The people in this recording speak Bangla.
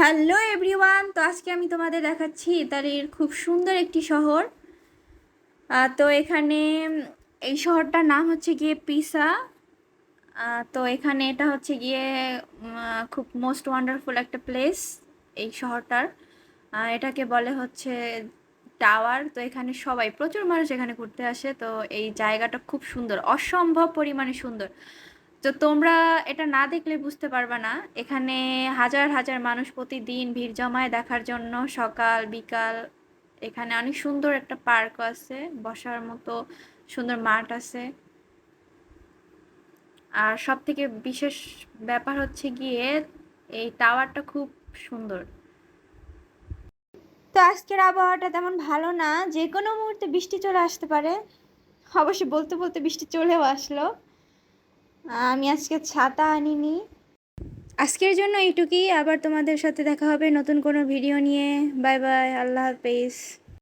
হ্যালো এভরিওয়ান, তো আজকে আমি তোমাদের দেখাচ্ছি ইতালির খুব সুন্দর একটি শহর। তো এখানে, এই শহরটার নাম হচ্ছে গিয়ে পিসা। তো এখানে এটা হচ্ছে গিয়ে খুব মোস্ট ওয়ান্ডারফুল একটা প্লেস এই শহরটার। এটাকে বলে হচ্ছে টাওয়ার তো এখানে সবাই, প্রচুর মানুষ এখানে ঘুরতে আসে। তো এই জায়গাটা খুব সুন্দর, অসম্ভব পরিমাণে সুন্দর। তো তোমরা এটা না দেখলে বুঝতে পারবা না। এখানে হাজার হাজার মানুষ প্রতিদিন ভিড় জমায় দেখার জন্য সকাল, বিকাল, এখানে অনেক সুন্দর একটা পার্কও আছে, বসার মতো সুন্দর মাঠ আছে। আর সব থেকে বিশেষ ব্যাপার হচ্ছে গিয়ে এই টাওয়ারটা খুব সুন্দর। তো আজকের আবহাওয়াটা তেমন ভালো না যে কোনো মুহূর্তে বৃষ্টি চলে আসতে পারে। অবশ্যই বলতে বলতে বৃষ্টি চলেও আসলো। আমি আজকে ছাতা আনিনি। আজকের জন্য এইটুকুই। আবার তোমাদের সাথে দেখা হবে নতুন কোনো ভিডিও নিয়ে। বাই বাই, আল্লাহ হাফেজ।